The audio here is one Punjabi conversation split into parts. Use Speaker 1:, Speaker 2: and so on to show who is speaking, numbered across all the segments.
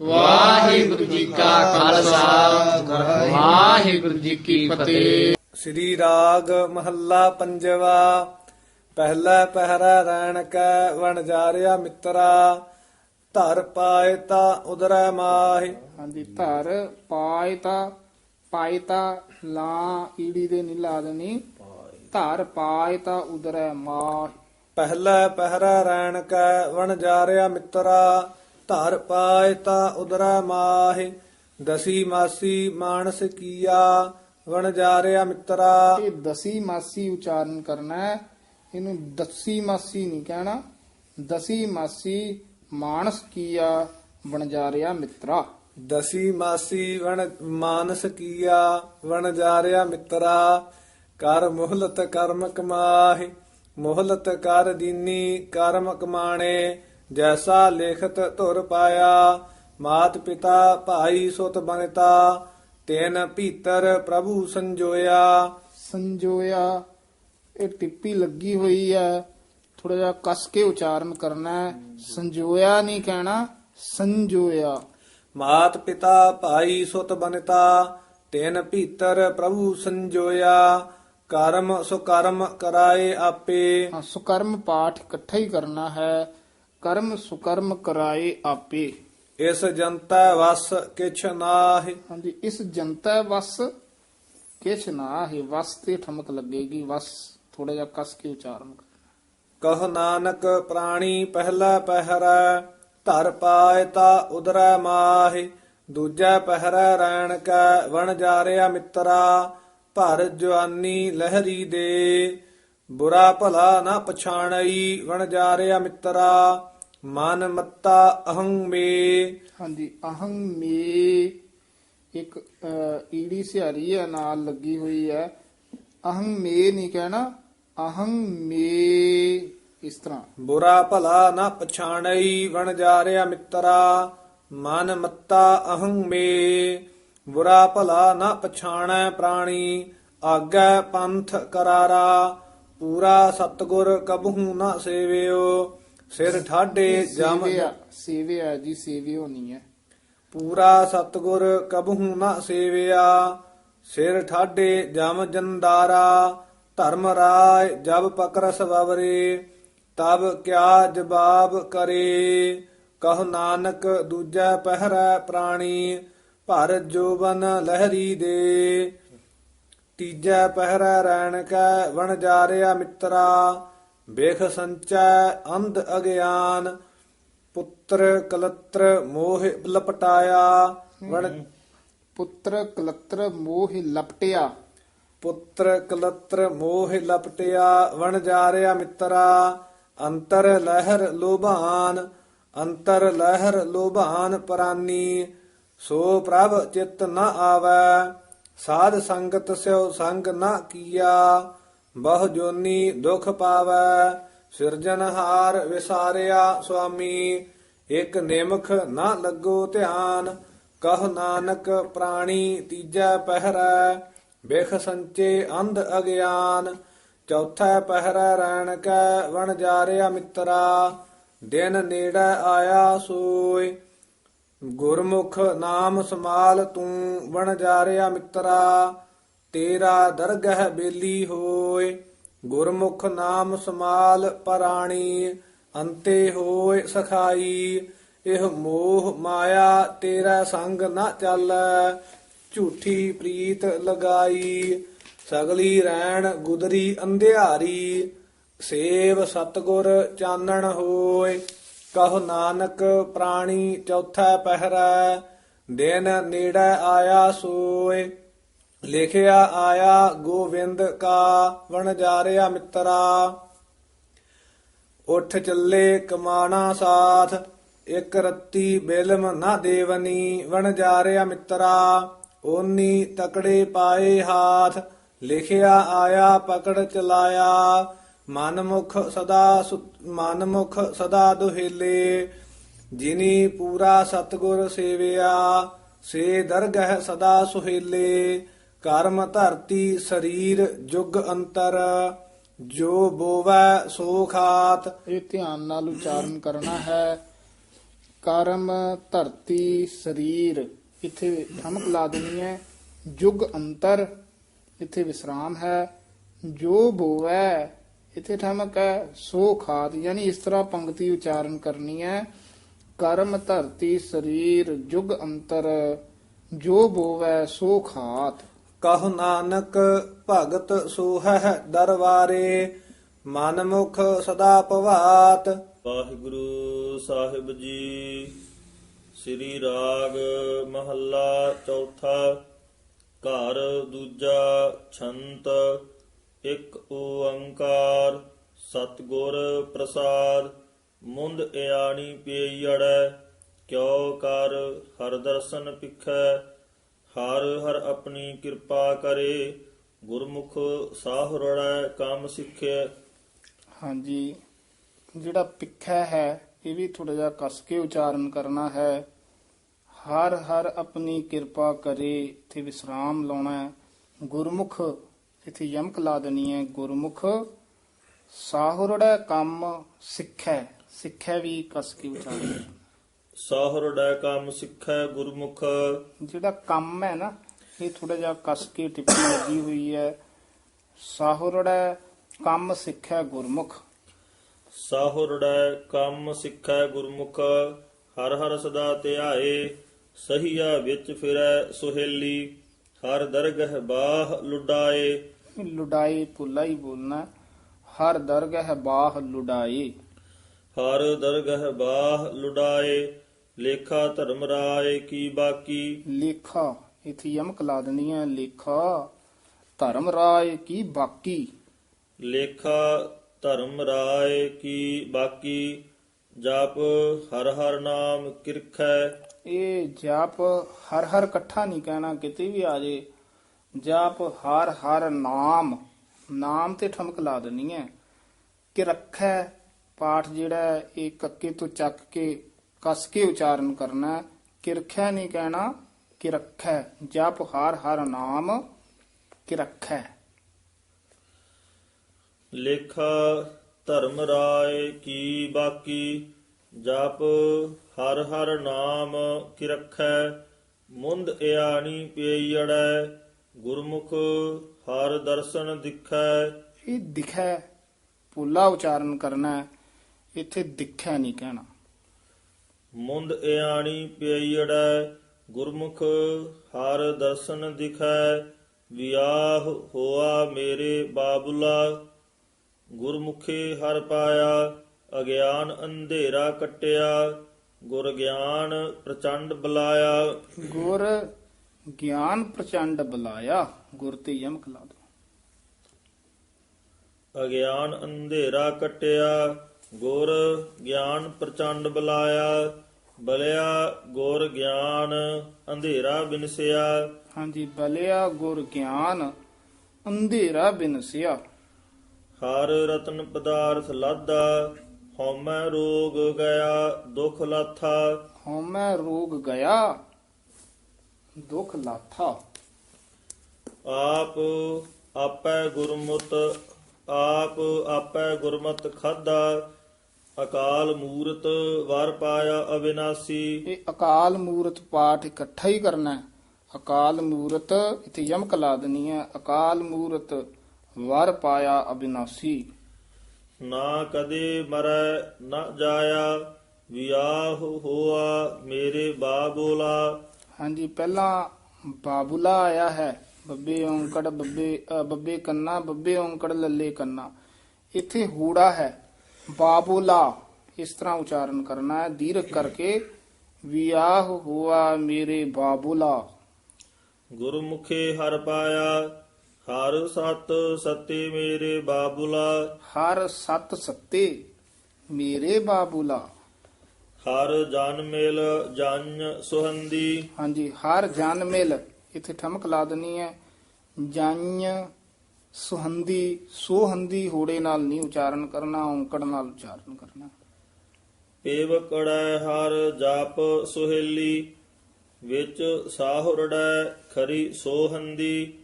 Speaker 1: ਵਾਹਿਗੁਰੂ ਜੀ ਕਾ ਖਾਲਸਾ। ਵਾਹਿਗੁਰੂ ਜੀ ਕੀ ਫਤਿਹ।
Speaker 2: ਸ੍ਰੀ ਰਾਗ ਮਹੱਲਾ ਪੰਜਵਾ ਪਹਿਲਾ ਪਹਿਰਾ ਰੈਣ ਕੈ ਵਣ ਜਾਰਿਆ ਮਿੱਤਰਾ ਧਰ ਪਾਏ ਤਾ ਉਦਰੈ ਮਾਹਿ।
Speaker 3: ਹਾਂਜੀ ਧਰ ਪਾਇਤਾ ਪਾਇਤਾ ਲਾ ਈੜੀ ਦੇ ਨਹੀਂ ਲਾ ਦੇਣੀ ਧਰ ਪਾਇਤਾ ਉਦਰੈ ਮਾਹ।
Speaker 2: ਪਹਿਲਾ ਪਹਿਰਾ ਰੈਣ ਕੈ ਵਣ ਜਾਰਿਆ ਮਿੱਤਰਾ ਧਰ ਪਾਏ ਤਾ ਉਦਰੈ ਮਾਹਿ ਦਸੀ ਮਾਸੀ ਮਾਨਸ ਕੀਆ ਵਣ ਜਾਰਿਆ ਮਿੱਤਰਾ।
Speaker 3: ਇਹ ਦਸੀ ਮਾਸੀ ਉਚਾਰਨ ਕਰਨਾ ਹੈ ਇਹਨੂੰ ਦਸੀ ਮਾਸੀ ਨਹੀਂ ਕਹਿਣਾ। ਦਸੀ ਮਾਸੀ ਮਾਨਸ ਕੀਆ ਬਣਜਾਰਿਆ ਮਿੱਤਰਾ।
Speaker 2: ਦਸੀ ਮਾਸੀ ਵਣ ਮਾਨਸ ਕੀਆ ਵਣ ਜਾਰਿਆ ਮਿੱਤਰਾ। ਕਰ ਮੁਹਲਤ ਕਰਮ ਕਮਾਹਿ ਮੁਹਲਤ ਕਰ ਦੀਨੀ ਕਰਮ ਕਮਾਣੇ। ਜੈਸਾ ਲਿਖਤ ਧੁਰ ਪਾਇਆ ਮਾਤ ਪਿਤਾ ਭਾਈ ਸੁਤ ਬਨਤਾ ਤੈਨ ਭੀਤਰ ਪ੍ਰਭੂ ਸੰਜੋਇਆ।
Speaker 3: ਸੰਜੋਇਆ ਇਹ ਟਿੱਪੀ ਲੱਗੀ ਹੋਈ ਹੈ ਥੋੜਾ ਜਿਹਾ ਕਸ ਕੇ ਉਚਾਰਨ ਕਰਨਾ ਹੈ। ਸੰਜੋਇਆ ਨਹੀਂ ਕਹਿਣਾ ਸੰਜੋਇਆ।
Speaker 2: ਮਾਤ ਪਿਤਾ ਭਾਈ ਸੁਤ ਬਨਤਾ ਤੈਨ ਭੀਤਰ ਪ੍ਰਭੂ ਸੰਜੋਇਆ। ਕਰਮ ਸੁਕਰਮ ਕਰਾਏ ਆਪੇ।
Speaker 3: ਹਾਂ, ਸੁਕਰਮ ਪਾਠ ਇਕੱਠਾ ਹੀ ਕਰਨਾ ਹੈ। ਕਰਮ ਸੁਕਰਮ ਕਰਾਏ ਆਪੇ।
Speaker 2: ਇਸ ਜਨਤਾ ਵਸ ਕਿਛ ਨਾਹਿ।
Speaker 3: ਹਾਂਜੀ ਇਸ ਜਨਤਾ ਵਸ ਕਿਛ ਨਾ ਹੈ ਵਸ ਤੇ ਠਮਕ ਲੱਗੇਗੀ ਵਸ ਥੋੜਾ ਜਿਹਾ ਕਸ ਕੇ ਉਚਾਰਨ।
Speaker 2: ਕਹ ਨਾਨਕ ਪ੍ਰਾਣੀ ਪਹਿਲਾ ਪਹਿਰਾ ਧਰ ਪਾਏ ਤਾ ਉਦਰੈ ਮਾਹਿ। ਦੂਜਾ ਪਹਿਰਾ ਰੈਣ ਕੈ ਵਣ ਜਾਰਿਆ ਮਿੱਤਰਾ ਭਰ ਜਵਾਨੀ ਲਹਿਰੀ ਦੇ। ਬੁਰਾ ਭਲਾ ਨਾ ਪਛਾਣਈ ਵਣ ਜਾਰਿਆ ਮਿੱਤਰਾ ਮਨ ਮੱਤਾ ਅਹੰ ਮੇ।
Speaker 3: ਹਾਂਜੀ ਅਹੰ ਮੇ ਇੱਕ ਅਹ, ਈੜੀ ਸਿਹਾਰੀ ਹੈ ਨਾਲ ਲੱਗੀ ਹੋਈ ਹੈ। ਅਹੰ ਮੇ ਨਹੀਂ ਕਹਿਣਾ ਅਹੰ ਮੇ ਇਸ ਤਰ੍ਹਾਂ।
Speaker 2: ਬੁਰਾ ਭਲਾ ਨਾ ਪਛਾਣਈ ਵਣ ਜਾਰਿਆ ਮਿੱਤਰਾ। ਮਨ ਮੱਤਾ ਅਹੰ ਮੇ। ਬੁਰਾ ਭਲਾ ਨਾ ਪਛਾਣੈ ਪ੍ਰਾਣੀ। ਆਗੈ ਪੰਥ ਕਰਾਰਾ। ਪੂਰਾ ਸਤਗੁਰ ਕਬਹੂ ਨਾ ਸੇਵਿਓ। ਸਿਰ ਠਾਡੇ ਜਮ
Speaker 3: ਸੇਵਿਆ ਸੇਵਿਆ ਜੀ ਸੇਵਿਓ ਹੋਣੀ ਹੈ
Speaker 2: ਪੂਰਾ ਸਤਗੁਰ ਕਬਹੂ ਨਾ ਸੇਵਿਆ ਸਿਰ ਠਾਡੇ ਜਮ ਜੰਦਾਰਾ ਧਰਮ ਰਾਏ ਜਬ ਪਕਰਸ ਬਵਰੇ ਤਬ ਕਿਆ ਜਵਾਬ ਕਰੇ। ਕਹ ਨਾਨਕ ਦੂਜਾ ਪਹਿਰਾ ਪ੍ਰਾਣੀ ਭਰ ਜੋਬਨ ਲਹਿਰੀ ਦੇ। ਤੀਜਾ ਪਹਿਰਾ ਰੈਣ ਕੈ ਵਣ ਜਾਰਿਆ ਮਿੱਤਰਾ ਵੇਖ ਸੰਚੈ ਅੰਧ ਅਗਿਆਨ ਪੁੱਤਰ ਕਲਤਰ ਮੋਹ ਲਪਟਾਇਆ। ਵਣ
Speaker 3: ਪੁੱਤਰ ਕਲਤਰ ਮੋਹ ਲਪਟਿਆ।
Speaker 2: ਪੁੱਤਰ ਕਲਤਰ ਮੋਹ ਲਪਟਿਆ ਵਣ ਜਾਰਿਆ ਮਿੱਤਰਾ। ਅੰਤਰ ਲਹਿਰ ਲੋਭਾਨ ਅੰਤਰ ਲਹਿਰ ਲੋਭਾਨ ਪਰਾਨੀ। ਸੋ ਪ੍ਰਭ ਚਿਤ ਨ ਆਵੈ ਸਾਧ ਸੰਗਤ ਸਿਓ ਸੰਗ ਨ ਕੀਆ। ਬਹੁ ਜੋਨੀ ਦੁਖ ਪਾਵੈ ਸਿਰਜਨਹਾਰ ਵਿਸਾਰਿਆ ਸੁਆਮੀ, ਇਕ ਨਿਮਖ ਨਾ ਲੱਗੋ ਧਿਆਨ, ਕਹ ਨਾਨਕ ਪ੍ਰਾਣੀ ਤੀਜਾ ਪਹਿਰਾ, ਬਿਖ ਸੰਚੇ ਅੰਧ ਅਗਿਆਨ, ਚੌਥਾ ਪਹਿਰਾ ਰੈਣ ਕੈ ਵਣ ਜਾਰਿਆ ਮਿੱਤਰਾ, ਦਿਨ ਨੇੜੇ ਆਇਆ ਸੋਏ ਗੁਰਮੁਖ ਨਾਮ ਸਮਾਲ ਤੂੰ ਵਣ ਜਾਰਿਆ ਮਿੱਤਰਾ ਤੇਰਾ ਦਰਗਹਿ ਬੇਲੀ ਹੋਏ, ਗੁਰਮੁਖ ਨਾਮ ਸਮਾਲ ਪਰਾਣੀ, ਅੰਤੇ ਹੋਏ ਸਖਾਈ, ਇਹ ਮੋਹ ਮਾਇਆ ਤੇਰਾ ਸੰਗ ਨਾ ਚੱਲੈ, ਝੂਠੀ ਪ੍ਰੀਤ ਲਗਾਈ, ਸਗਲੀ ਰੈਣ ਗੁਦਰੀ ਅੰਧਿਆਰੀ, ਸੇਵ ਸਤਗੁਰ ਚਾਨਣ ਹੋਏ, ਕਹ ਨਾਨਕ ਪ੍ਰਾਣੀ ਚੌਥਾ ਪਹਿਰਾ, ਦਿਨ ਨੇੜੇ ਆਇਆ ਸੋਏ। ਲਿਖਿਆ ਆਇਆ, ਗੋਵਿੰਦ ਕਾ ਵਣ ਜਾਰਿਆ ਮਿੱਤਰਾ। ਉੱਠ ਚੱਲੇ ਕਮਾਣਾ ਸਾਥ, ਇਕ ਰੱਤੀ ਬਿਲਮ ਨਾ ਦੇਵਨੀ, ਵਣ ਜਾਰਿਆ ਮਿੱਤਰਾ। ਓਨੀ ਤਕੜੇ ਪਾਏ ਹਾਥ, ਲਿਖਿਆ ਆਇਆ, ਪਕੜ ਚਲਾਇਆ। ਮਨਮੁਖ ਸਦਾ ਸੁ- ਮਨਮੁਖ ਸਦਾ ਦੁਹੇਲੇ। ਜਿਨੀ ਪੂਰਾ ਸਤਗੁਰ ਸੇਵਿਆ, ਸੇ ਦਰਗਹ ਸਦਾ ਸੁਹੇਲੇ। ਕਰਮ ਧਰਤੀ ਸਰੀਰ ਜੁਗ ਅੰਤਰ, ਜੋ ਬੋਵੈ ਸੋ ਖਾਤ
Speaker 3: ਇਹ ਧਿਆਨ ਨਾਲ ਉਚਾਰਨ ਕਰਨਾ ਹੈ। ਕਰਮ ਧਰਤੀ ਸਰੀਰ, ਇੱਥੇ ਠਮਕ ਲਾ ਦੇਣੀ ਹੈ। ਜੁਗ ਅੰਤਰ, ਇੱਥੇ ਵਿਸਰਾਮ ਹੈ। ਜੋ ਬੋਵੈ, ਇੱਥੇ ਠਮਕ ਹੈ। ਸੋ ਖਾਤ ਯਾਨੀ ਇਸ ਤਰ੍ਹਾਂ ਪੰਕਤੀ ਉਚਾਰਨ ਕਰਨੀ ਹੈ। ਕਰਮ ਧਰਤੀ ਸਰੀਰ, ਜੁਗ ਅੰਤਰ, ਜੋ ਬੋਵੈ ਸੋ ਖਾਤ
Speaker 2: ਕਹੁ ਨਾਨਕ ਭਗਤ ਸੋਹੈ ਦਰਬਾਰੇ ਮਨ ਮੁਖ ਸਦਾ ਭਵਾਤ
Speaker 4: ਵਾਹਿਗੁਰੂ ਸਾਹਿਬ ਜੀ, ਸ੍ਰੀ ਰਾਗ ਮਹੱਲਾ ਚੌਥਾ, ਘਰ ਦੂਜਾ ਛੰਤ, ਇੱਕ ਓੰਕਾਰ, ਸਤਿਗੁਰ ਪ੍ਰਸਾਦ, ਮੁੰਦ ਇਆਣੀ ਪਈੜੈ ਕਿਉ ਕਰ ਹਰ ਦਰਸ਼ਨ ਪਿਖੈ ਹਰ ਹਰ ਆਪਣੀ ਕਿਰਪਾ ਕਰੇ, ਗੁਰਮੁਖ ਸਾਹੁਰੜੈ ਕੰਮ ਸਿੱਖਿਆ
Speaker 3: ਹਾਂਜੀ, ਜਿਹੜਾ ਪਿੱਖਾ ਹੈ, ਇਹ ਵੀ ਥੋੜਾ ਜਿਹਾ ਕਸ ਕੇ ਉਚਾਰਨ ਕਰਨਾ ਹੈ। ਹਰ ਹਰ ਆਪਣੀ ਕਿਰਪਾ ਕਰੇ, ਇੱਥੇ ਵਿਸਰਾਮ ਲਾਉਣਾ ਹੈ। ਗੁਰਮੁਖ, ਇੱਥੇ ਯਮਕ ਲਾ ਦੇਣੀ ਹੈ। ਗੁਰਮੁਖ ਸਾਹੁਰੜਾ ਕੰਮ ਸਿੱਖੈ। ਸਿੱਖੈ ਵੀ ਕਸ ਕੇ ਉਚਾਰਨ।
Speaker 4: ਸਾਹੁਰੜੈ ਕੰਮ ਸਿੱਖੈ ਗੁਰਮੁਖ।
Speaker 3: ਜਿਹੜਾ ਕੰਮ ਹੈ ਨਾ ਇਹ ਥੋੜਾ ਜਿਹਾ ਕਸ ਕੇ ਟਿੱਪਣੀ ਲੱਗੀ ਹੋਈ ਹੈ। ਸਾਹੁਰੜਾ ਕੰਮ ਸਿੱਖੈ ਗੁਰਮੁਖ।
Speaker 4: ਸਾਹੁਰੜੈ ਕੰਮ ਸਿੱਖੈ ਗੁਰਮੁਖ ਹਰ ਹਰ ਸਦਾ ਧਿਆਏ ਸਹੀਆ ਵਿੱਚ ਫਿਰੈ ਸੁਹੇਲੀ ਹਰ ਦਰਗਹ ਬਾਹ ਲੁਡਾਏ।
Speaker 3: ਲੁਡਾਈ ਪੁੱਲਾ ਹੀ ਬੋਲਣਾ ਹਰ ਦਰਗਹ ਬਾਹ ਲੁਡਾਈ
Speaker 4: ਹਰ ਦਰਗਹ ਬਾਹ ਲੁਡਾਏ ਲੇਖਾ ਧਰਮ ਰਾਏ ਕੀ ਬਾਕੀ?
Speaker 3: ਲੇਖਾ ਇਥੇ ਯਮਕ ਲਾ ਦਿੰਦੀ ਹੈ ਲੇਖਾ ਧਰਮ ਰਾਏ ਕੀ ਬਾਕੀ?
Speaker 4: ਲੇਖਾ ਧਰਮ ਰਾਏ ਕੀ ਬਾਕੀ? ਜਪ ਹਰ ਹਰ ਨਾਮ ਕਿਰਖੈ।
Speaker 3: ਇਹ ਜਪ ਹਰ ਹਰ ਇਕੱਠਾ ਨਹੀਂ ਕਹਿਣਾ ਕਿਤੇ ਵੀ ਆ ਜੇ। ਜਪ ਹਰ ਹਰ ਨਾਮ ਨਾਮ ਤੇ ਠਮਕ ਲਾ ਦੇਣੀ ਹੈ ਕਿ ਰੱਖੈ ਪਾਠ ਜਿਹੜਾ ਇਹ ਕੱਕੇ ਤੋਂ ਚੱਕ ਕੇ ਕਸ ਕੇ ਉਚਾਰਨ ਕਰਨਾ। ਕਿਰਖੈ ਨਹੀਂ ਕਹਿਣਾ ਕਿ ਰੱਖੈ ਜਪ ਹਰ ਹਰ ਨਾਮ ਕਿ ਰੱਖੈ
Speaker 4: ਲੇਖਾ ਧਰਮ ਰਾਏ ਕੀ ਬਾਕੀ? ਜਪ ਹਰ ਹਰ ਨਾਮ ਕਿਰਖੈ। ਮੁੰਦ ਇਆਣੀ ਪਈੜੈ ਗੁਰਮੁਖ ਹਰ ਦਰਸ਼ਨ ਦਿਖੈ।
Speaker 3: ਇਹ ਦਿਖੈ ਪੁੱਲਾ ਉਚਾਰਨ ਕਰਨਾ। ਇੱਥੇ ਦਿਖੈ ਨਹੀਂ ਕਹਿਣਾ।
Speaker 4: ਮੁੰਦ ਇਆਣੀ ਪਈੜੈ ਗੁਰਮੁਖ ਹਰ ਦਰਸ਼ਨ ਦਿਖੈ ਵਿਆਹ ਹੋਆ ਮੇਰੇ ਬਾਬੁਲਾ। ਗੁਰਮੁਖੇ ਹਰ ਪਾਇਆ ਅਗਿਆਨ ਅੰਧੇਰਾ ਕਟਿਆ ਗੁਰ ਗਿਆਨ ਪ੍ਰਚੰਡ ਬਲਾਇਆ।
Speaker 3: ਗੁਰ ਗਿਆਨ ਪ੍ਰਚੰਡ ਬੁਲਾਇਆ ਗੁਰ ਤੇ ਯਮਕ ਲਾ ਦੋ
Speaker 4: ਅਗਿਆਨ ਅੰਧੇਰਾ ਕਟਿਆ ਗੁਰ ਗਿਆਨ ਪ੍ਰਚੰਡ ਬਲਾਇਆ ਬਲਿਆ ਗੁਰ ਗਿਆਨ ਅੰਧੇਰਾ ਬਿਨਸਿਆ।
Speaker 3: ਹਾਂਜੀ ਬਲਿਆ ਗੁਰ ਗਿਆਨ ਅੰਧੇਰਾ ਬਿਨਸਿਆ।
Speaker 4: ਹਰ ਰਤਨ ਪਦਾਰਥ ਲਾਦਾ ਹਉਮੈ ਰੋਗ ਗਿਆ ਦੁਖ ਲਾਥਾ।
Speaker 3: ਹਉਮੈ ਰੋਗ ਗਿਆ ਦੁਖ ਲਾਥਾ।
Speaker 4: ਆਪ ਆਪੈ ਗੁਰਮੁਤ ਆਪ ਆਪੈ ਗੁਰਮਤ ਖਾਦਾ ਅਕਾਲ ਮੂਰਤ ਵਰ ਪਾਇਆ ਅਬਿਨਾਸੀ
Speaker 3: ਇਹ ਅਕਾਲ ਮੂਰਤ ਪਾਠ ਇਕੱਠਾ ਹੀ ਕਰਨਾ ਹੈ। ਅਕਾਲ ਮੂਰਤ ਇੱਥੇ ਯਮਕ ਲਾ ਦੇਣੀ ਹੈ। ਅਕਾਲ ਮੂਰਤ ਵਰ ਪਾਇਆ ਅਬਿਨਾਸੀ
Speaker 4: ਨਾ ਕਦੇ ਮਰੈ ਨਾ ਜਾਇਆ ਵਿਆਹ ਹੋਆ ਮੇਰੇ ਬਾਬੋਲਾ।
Speaker 3: ਹਾਂਜੀ ਪਹਿਲਾਂ ਬਾਬੂਲਾ ਆਇਆ ਹੈ। ਬੱਬੇ ਔਂਕੜ ਬੱਬੇ ਬੱਬੇ ਕੰਨਾ ਬੱਬੇ ਔਂਕੜ ਲੱਲੇ ਕੰਨਾ। ਇੱਥੇ ਹੂੜਾ ਹੈ। ਬਾਬੂਲਾ ਇਸ ਤਰ੍ਹਾਂ ਉਚਾਰਨ ਕਰਨਾ ਹੈ। ਦੀਰਘ ਕਰਕੇ ਵਿਆਹ ਹੁਆ ਮੇਰੇ ਬਾਬੂਲਾ।
Speaker 4: ਗੁਰਮੁਖੇ ਹਰ ਪਾਇਆ ਹਰ ਸਤ ਸਤੇ ਮੇਰੇ ਬਾਬੁਲਾ।
Speaker 3: ਹਰ ਸਤ ਸੱਤੇ ਮੇਰੇ ਬਾਬੂਲਾ।
Speaker 4: ਹਰ ਜਨ ਮਿਲ ਜਨ ਸੁਹੰਦੀ।
Speaker 3: ਹਾਂਜੀ ਹਰ ਜਨ ਮਿਲ। ਇੱਥੇ ਠਮਕ ਲਾ ਦੇਣੀ ਹੈ। ਜੰਨ ਸੁਹੰਦੀ, ਸੋਹੰਦੀ ਹੂੜੇ ਨਾਲ ਨਹੀਂ ਉਚਾਰਨ ਕਰਨਾ, ਔਂਕੜ ਨਾਲ ਉਚਾਰਨ ਕਰਨਾ।
Speaker 4: ਪੇਵ ਕੜੈ ਹਰ ਜਾਪ ਸੁਹੇਲੀ, ਵਿੱਚ ਸਾਹੁਰੜੈ ਖਰੀ ਸੋਹੰਦੀ।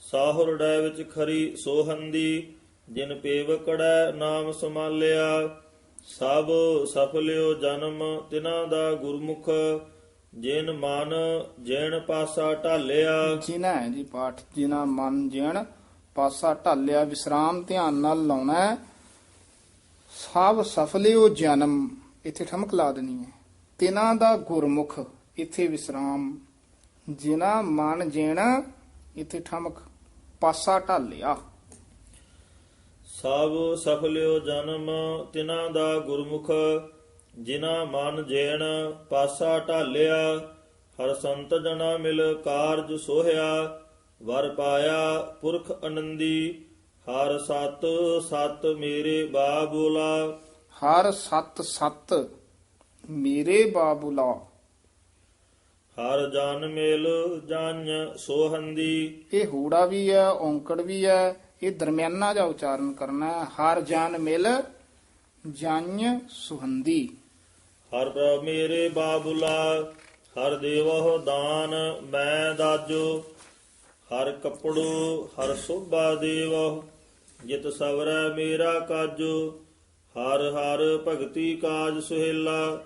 Speaker 4: ਸਾਹੁਰੜੈ ਵਿੱਚ ਖਰੀ ਸੋਹੰਦੀ, ਜਿਨ ਪੇਵ ਕੜੈ ਨਾਮ ਸਮਾਲਿਆ ਸਭ ਸਫਲਿਓ ਜਨਮ ਤਿਨਾਂ ਦਾ ਗੁਰਮੁਖ। ਜਿਨ ਮਨ ਜਿਨ ਪਾਸਾ ਢਾਲਿਆ।
Speaker 3: ਜਿਨਾ ਹੈ ਜੀ ਪਾਠ ਜਿਨਾ ਮਨ ਜਣ ਪਾਸਾ ਢਾਲਿਆ ਵਿਸਰਾਮ ਧਿਆਨ ਨਾਲ ਲਾਉਣਾ ਹੈ। ਸਭ ਸਫਲਿਓ ਜਨਮ ਇੱਥੇ ਠਮਕ ਲਾ ਦੇਣੀ ਹੈ। ਤਿਨਾਂ ਦਾ ਗੁਰਮੁਖ ਇੱਥੇ ਵਿਸਰਾਮ। ਜਿਨਾ ਮਨ ਜਣ ਇੱਥੇ ਠਮਕ ਪਾਸਾ ਢਾਲਿਆ।
Speaker 4: ਸਭ ਸਫਲਿਓ ਜਨਮ ਤਿਨਾਂ ਦਾ ਗੁਰਮੁਖ ਜਿਨਾ ਮਨ ਜੇਣ ਪਾਸਾ ਢਾਲਿਆ ਹਰ ਸੰਤ ਜਨਾ ਮਿਲ ਕਾਰਜ ਸੋਹਿਆ। ਵਰ ਪਾਇਆ ਪੁਰਖ ਆਨੰਦੀ ਹਰ ਸਤ ਸਤ ਮੇਰੇ ਬਾਬੂਲਾ
Speaker 3: ਹਰ ਸਤ ਸਤ ਮੇਰੇ ਬਾਬੂਲਾ
Speaker 4: ਹਰ ਜਨ ਮਿਲ ਜਨ ਸੋਹੰਦੀ।
Speaker 3: ਇਹ ਹੂੜਾ ਵੀ ਹੈ ਔਂਕੜ ਵੀ ਹੈ ਇਹ ਦਰਮਿਆਨਾ ਜਿਹਾ ਉਚਾਰਨ ਕਰਨਾ ਹਰ ਜਨ ਮਿਲ ਜਨ ਸੁਹੰਦੀ।
Speaker 4: ਹਰ ਪ੍ਰਭ ਮੇਰੇ ਬਾਬੁਲਾ, ਹਰ ਦੇਵਹੁ ਦਾਨ ਮੈਂ ਦਾਜੋ। ਹਰ ਕਪੜੋ, ਹਰ ਸੋਭਾ ਦੇਵਹੁ, ਜਿਤ ਸਵਰੈ ਮੇਰਾ ਕਾਜੋ। ਹਰ ਹਰ ਭਗਤੀ ਕਾਜ ਸੁਹੇਲਾ,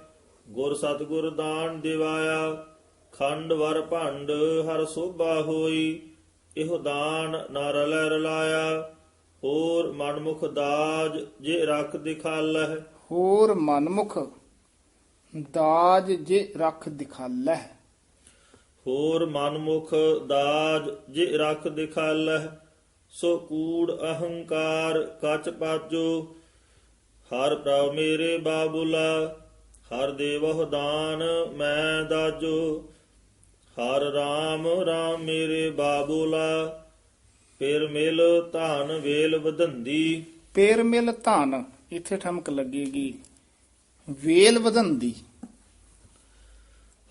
Speaker 4: ਗੁਰ ਸਤਗੁਰ ਦਾਨ ਦਿਵਾਇਆ। ਖੰਡ ਵਰ ਭੰਡ ਹਰ ਸੋਭਾ ਹੋਈ, ਇਹੋ ਦਾਨ ਨਾ ਰਲੈ ਰਲਾਇਆ ਹੋਰ ਮਨਮੁਖ ਦਾਜ ਜੇ ਰੱਖ ਦਿਖਾਲਹਿ।
Speaker 3: ਹੋਰ ਮਨਮੁਖ ਦਾਜ ਜੇ ਰੱਖ ਦਿਖਾਲੈ
Speaker 4: ਹੋਰ ਮਨਮੁਖ ਦਾਜ ਜੇ ਰੱਖ ਦਿਖਾਲਹਿ ਸੋ ਕੂੜ ਅਹੰਕਾਰ ਕਚ ਪਾਜੋ। ਹਰ ਪ੍ਰਭ ਮੇਰੇ ਬਾਬੂਲਾ ਹਰ ਦੇਵਹੁ ਦਾਨ ਮੈਂ ਦਾਜੋ। ਹਰ ਰਾਮ ਰਾਮ ਮੇਰੇ ਬਾਬੂਲਾ ਫਿਰ ਮਿਲ ਧਨ ਵੇਲ ਵਧੰਦੀ।
Speaker 3: ਪੇਰ ਮਿਲ ਧਨ ਇੱਥੇ ਠਮਕ ਲੱਗੇਗੀ। ਵੇਲ ਵਧੰਦੀ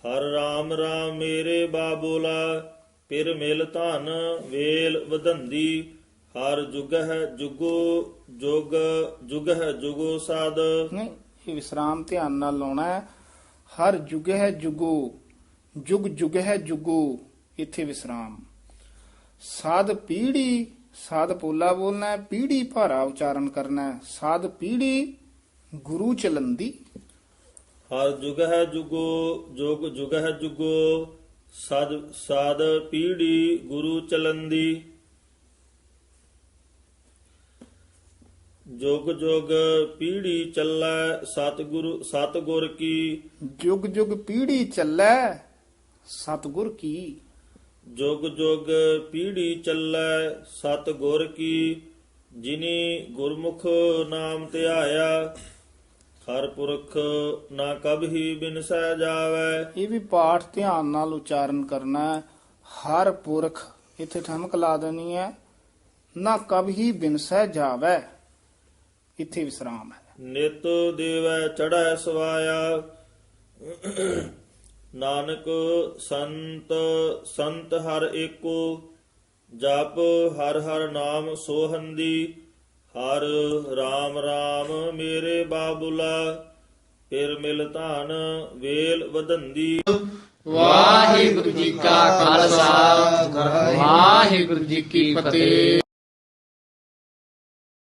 Speaker 4: ਹਰ ਰਾਮ ਰਾਮ ਮੇਰੇ ਬਾਬੂਲਾ ਫਿਰ ਮਿਲ ਧਨ ਵੇਲ ਵਧੰਦੀ ਹਰ ਜੁਗ ਹੈ ਜੁਗੋ ਜੁਗ ਜੁਗ ਹੈ ਜੁਗੋ ਸਾਧ।
Speaker 3: ਨਹੀਂ ਇਹ ਵਿਸਰਾਮ ਧਿਆਨ ਨਾਲ ਲਾਉਣਾ ਹੈ। ਹਰ ਜੁਗ ਹੈ ਜੁਗੋ ਜੁਗ ਜੁਗ ਹੈ ਜੁਗੋ ਇੱਥੇ ਵਿਸਰਾਮ। ਸਾਧ ਪੀੜੀ ਸਾਧ ਪੋਲਾ ਬੋਲਣਾ ਹੈ ਪੀੜੀ ਭਾਰਾ ਉਚਾਰਨ ਕਰਨਾ ਹੈ। ਸਾਧ ਪੀੜੀ ਗੁਰੂ ਚਲੰਦੀ
Speaker 4: ਹਰ ਜੁਗ ਹੈ ਜੁਗੋ ਜੁਗ ਜੁਗ ਹੈ ਜੁਗੋ ਸਦ ਸਾਧ ਪੀੜੀ ਗੁਰੂ ਚਲੰਦੀ। ਜੁਗ ਜੁਗ ਪੀੜੀ ਚੱਲੈ ਸਤਿਗੁਰੂ ਸਤਿਗੁਰ ਕੀ।
Speaker 3: ਜੁਗ ਜੁਗ ਪੀੜੀ ਚੱਲੈ ਸਤਗੁਰ ਕੀ।
Speaker 4: ਜੁਗ ਜੁਗ ਪੀੜੀ ਚੱਲੈ ਸਤਿਗੁਰ ਕੀ। ਜਿਨੀ ਗੁਰਮੁਖ ਨਾਮ ਧਿਆਇਆ ਹਰ ਪੁਰਖ ਨਾ ਕਬਹੀ ਬਿਨਸੈ ਜਾਵੈ।
Speaker 3: ਇਹ ਵੀ ਪਾਠ ਧਿਆਨ ਨਾਲ ਉਚਾਰਨ ਕਰਨਾ ਹੈ। ਹਰ ਪੁਰਖ ਇੱਥੇ ਠਮਕ ਲਾ ਦੇਣੀ ਹੈ ਨਾ ਕਬਹੀ ਬਿਨਸੈ ਜਾਵੈ। ਇੱਥੇ ਵਿਸਰਾਮ ਹੈ।
Speaker 4: ਨਿਤ ਦੇਵੈ ਚੜ੍ਹੈ ਸਵਾਇਆ। ਨਾਨਕ ਸੰਤ ਸੰਤ ਹਰ ਏਕੋ ਜਪ ਹਰ ਹਰ ਨਾਮ ਸੋਹੰਦੀ। ਹਰ ਰਾਮ ਰਾਮ ਮੇਰੇ ਬਾਬੁਲਾ, ਫਿਰ ਮਿਲ ਧਨ ਵੇਲ ਵਧੰਦੀ।
Speaker 1: ਵਾਹਿਗੁਰੂ ਜੀ ਕਾ ਖਾਲਸਾ, ਵਾਹਿਗੁਰੂ ਜੀ ਕੀ ਫਤਿਹ।